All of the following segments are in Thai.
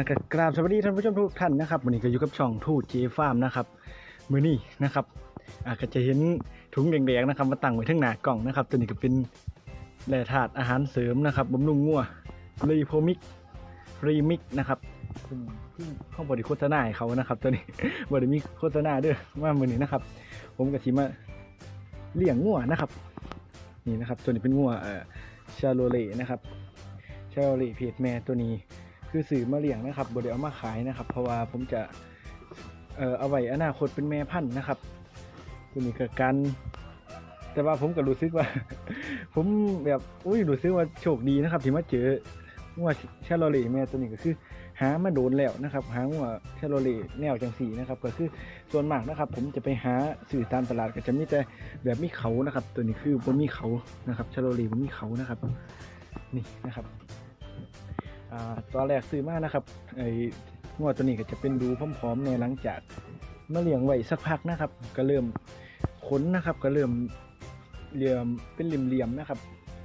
ากกราบสวัสดีท่านผู้ชมทุกท่านนะครับวันนี้ก็อยู่กับช่องทูเจฟาร์มนะครับมือนี้นะครับอาก็จะเห็นถุงแดงๆนะครับมาตั้งไว้ทั้งหน้ากล่องนะครับตัวนี้ก็เป็นแร่ธาตุอาหารเสริมนะครับบำรุงงัวรีโพมิกรีมิกนะครับซึ่งซึ่งข้าบริโฆษณาให้เขานะครับตัวนี้บริมีโฆษณาเด้อว่ามือนี้นะครับ ผมก็สิมาเลี้ยงงัวนะครับ นี่นะครับ ตัวนี้เป็นงัวเอ่อชาโลเลนะครับชาโลเลเพจแม่ตัวนี้ คือสื่อมาเลี้ยงนะครับบไดเอามาขายนะครับ เพราะว่าผมจะเอ่อเอาไว้อนาคตเป็นแม่พันธุ์นะครับตัวนี้ก็การแต่ว่าผมก็รู้สึกว่า ผมแบบอุ้ยรู้สึกว่าโชคดีนะครับ ที่มาเจอว่าชาโลเลแม่ตัวนี้ก็คือ หามาโดนแล้วนะครับ หาว่าชาโลเลแนวจังสีนะครับ ก็คือส่วนมากนะครับ ผมจะไปหาสื่อตามตลาดก็จะมีแต่แบบมีเขานะครับ ตัวนี้คือบนมีเขานะครับชาโลเลบนมีเขานะครับ นี่นะครับ ตอนแรกซื้อมานะครับไอ้งวดตัวนี้ก็จะเป็นดูพร้อมๆในหลังจากมาเลี้ยงไว้สักพักนะครับ ก็เริ่มขนนะครับ ก็เริ่มเหลี่ยมเป็นเหลี่ยมๆนะครับ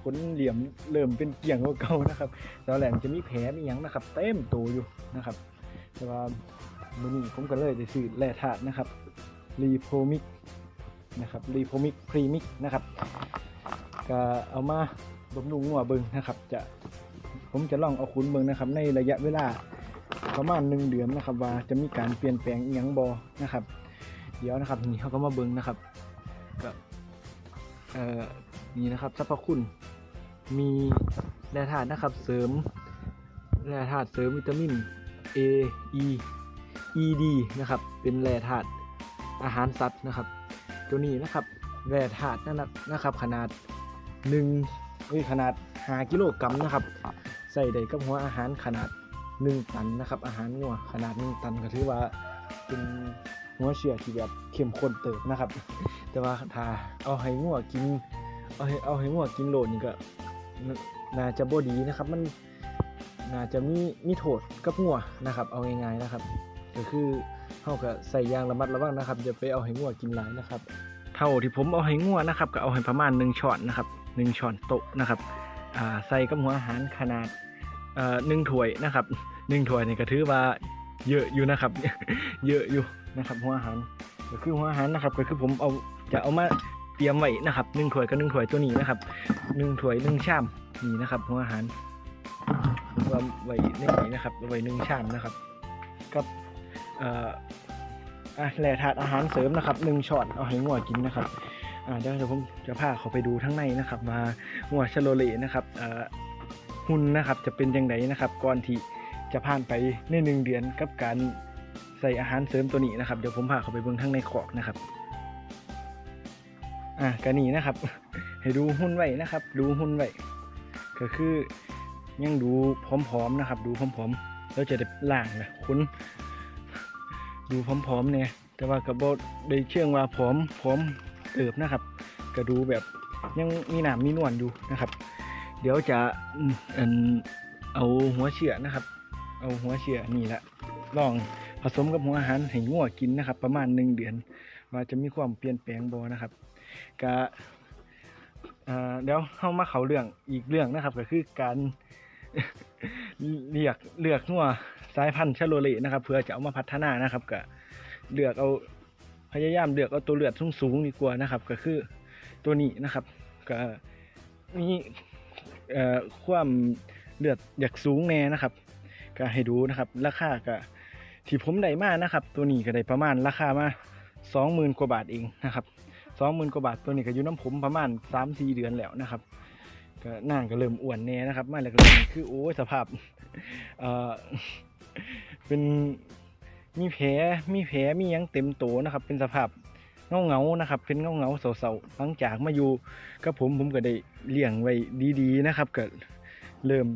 ขนเหลี่ยมเริ่มเป็นเกี่ยงเก่านะครับตอนแรกจะมีแผลมีหยังนะครับ เต็มตัวอยู่นะครับ แต่ว่ามื้อนี้ผมก็เลยได้ซื้อแร่ธาตุนะครับรีโพมิกนะครับรีโพมิกพรีมิกนะครับก็เอามาบำรุงงัวเบิงนะครับ จะ ผมจะลองเอาคุณเบิงนะครับ ในระยะเวลาประมาณหนึ่งเดือนนะครับ ว่าจะมีการเปลี่ยนแปลงอหยังบอนะครับ เดี๋ยวนะครับนี่เขาก็มาเบิงนะครับก็เอ่อนี่นะครับสรรพคุณมีแร่ธาตุนะครับ เสริมแร่ธาตุเสริมวิตามิน A E E D นะครับ เป็นแร่ธาตุอาหารสัตว์นะครับ ตัวนี้นะครับแร่ธาตุนั่นนะครับ ขนาดหนึ่งเอ้ยขนาด5กิโลกรัมนะครับ ใส่ได้กับหัวอาหารขนาด 1 ตันนะครับ อาหารงัวขนาด 1 ตันก็ถือว่าเป็นหัวเชื้อที่แบบเข้มข้นเติบนะครับ แต่ว่าถ้าเอาให้งัวกิน เอาให้เอาให้งัวกินโหลดนี่ก็น่าจะบ่ดีนะครับ มันน่าจะมีมีโทษกับงัวนะครับ เอาง่ายๆนะครับ ก็คือเฮาก็ใส่ยางระมัดระวังนะครับอย่าไปเอาให้งัวกินหลายนะครับ เท่าที่ผมเอาให้งัวนะครับ ก็เอาให้ประมาณ1ช้อนนะครับ1ช้อนโต๊ะนะครับ ใส่กับหัวอาหารขนาดหนึ่งถ้วยนะครับหนึ่งถ้วยนี่ก็ถือว่าเยอะอยู่นะครับ เยอะอยู่นะครับหัวอาหารก็คือหัวอาหารนะครับ ก็คือผมเอาจะเอามาเตรียมไว้นะครับหนึ่งถ้วยกับหนึ่งถ้วยตัวนี้นะครับหนึ่งถ้วยหนึ่งชามนี่นะครับหัวอาหารวางไว้ในนี้นะครับไว้หนึ่งชามนะครับกับเอะแหล่ถาดอาหารเสริมนะครับหนึ่งช้อนเอาให้งัวกินนะครับ เดี๋ยวผมจะพาเขาไปดูข้งในนะครับว่าหัวชโลเลนะครับหุ่นนะครับจะเป็นยังไงนะครับก่อนที่จะผ่านไปในหนึ่งเดือนกับการใส่อาหารเสริมตัวนี้นะครับเดี๋ยวผมพาเขาไปเบิ่งทั้งในขอกนะครับอะกะนี่นะครับ ให้ดูหุ่นไว้นะครับ ดูหุ่นไว้ก็คือยังดูพร้อมๆนะครับ ดูพร้อมๆแล้วจะได้ล่างนะคุณดูพร้อมๆเนี่ยแต่ว่ากับบได้เชื่องว่าพร้อมพร้อม เติบนะครับก็ดูแบบยังมีหนามมีนวลอยู่นะครับ เดี๋ยวจะเอาหัวเชื่อนะครับ เอาหัวเชื่อนี่แหละลองผสมกับหัวอาหารให้งัวกินนะครับ ประมาณหนึ่งเดือน ว่าจะมีความเปลี่ยนแปลงบ่นะครับก็เดี๋ยวเข้ามาเขาเรื่องอีกเรื่องนะครับ ก็คือการเลือกเลือกงัวสายพันธุ์ชาโลเลนะครับ เพื่อจะเอามาพัฒนานะครับก็เลือกเอา พยายามเลือกเอาตัวเลือดสูงๆดีกว่านะครับ ก็คือตัวนี้นะครับ ก็มีเอ่อความเลือดอยากสูงแน่นะครับ ก็ให้ดูนะครับ ราคาก็ที่ผมได้มานะครับ ตัวนี้ก็ได้ประมาณราคามาสองหมื่นกว่าบาทเองนะครับสองหมื่นกว่าบาทตัวนี้ก็อยู่น้ำผมประมาณสามสี่เดือนแล้วนะครับก็น่างก็เริ่มอ้วนแน่นะครับมาแล้วก็คือโอ้สภาพเอ่อเป็น มีแผลมีแผลมียังเต็มโตวนะครับ เป็นสภาพเงาเงานะครับ เป็นเงาเงาเสาๆหลังจากมาอยู่กับผมผมก็ได้เลี้ยงไว้ดีๆนะครับก็เริ่ม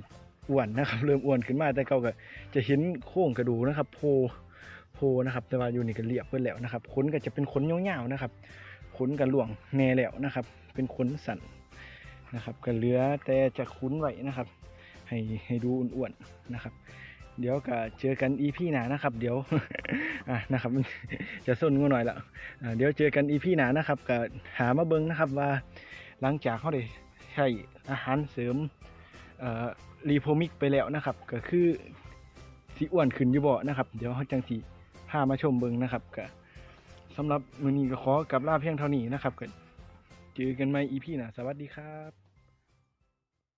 อ้วนนะครับ เริ่มอ้วนขึ้นมาแต่เก่าก็จะเห็นโครงกระดูนะครับ โพโพนะครับ แต่ว่าอยู่นี่ก็เรียบเพิ่นแล้วนะครับขนก็จะเป็นขนยาวๆนะครับขนกันหลวงแน่แล้วนะครับ เป็นขนสั่นนะครับก็เหลือแต่จะคุ้นไว้นะครับ ให้ให้ดูอ้วนๆนะครับ เดี๋ยวก็เจอกันอีพี่หนานะครับ เดี๋ยวอะนะครับจะส้นงูหน่อยละเดี๋ยวเจอกันอีพี่หนานะครับก็หามาเบิ้งนะครับว่าหลังจากเขาได้ใช้อาหารเสริมรีโพมิกไปแล้วนะครับ ก็คือสิอ้วนขึ้นอยู่บ่นะครับ เดี๋ยวเฮาจังสิพามาชมเบิ่งนะครับก็สำหรับมือนี้ก็ขอกลับลาเพียงเท่านี้นะครับก็เจอกันใหม่ EP หนาสวัสดีครับ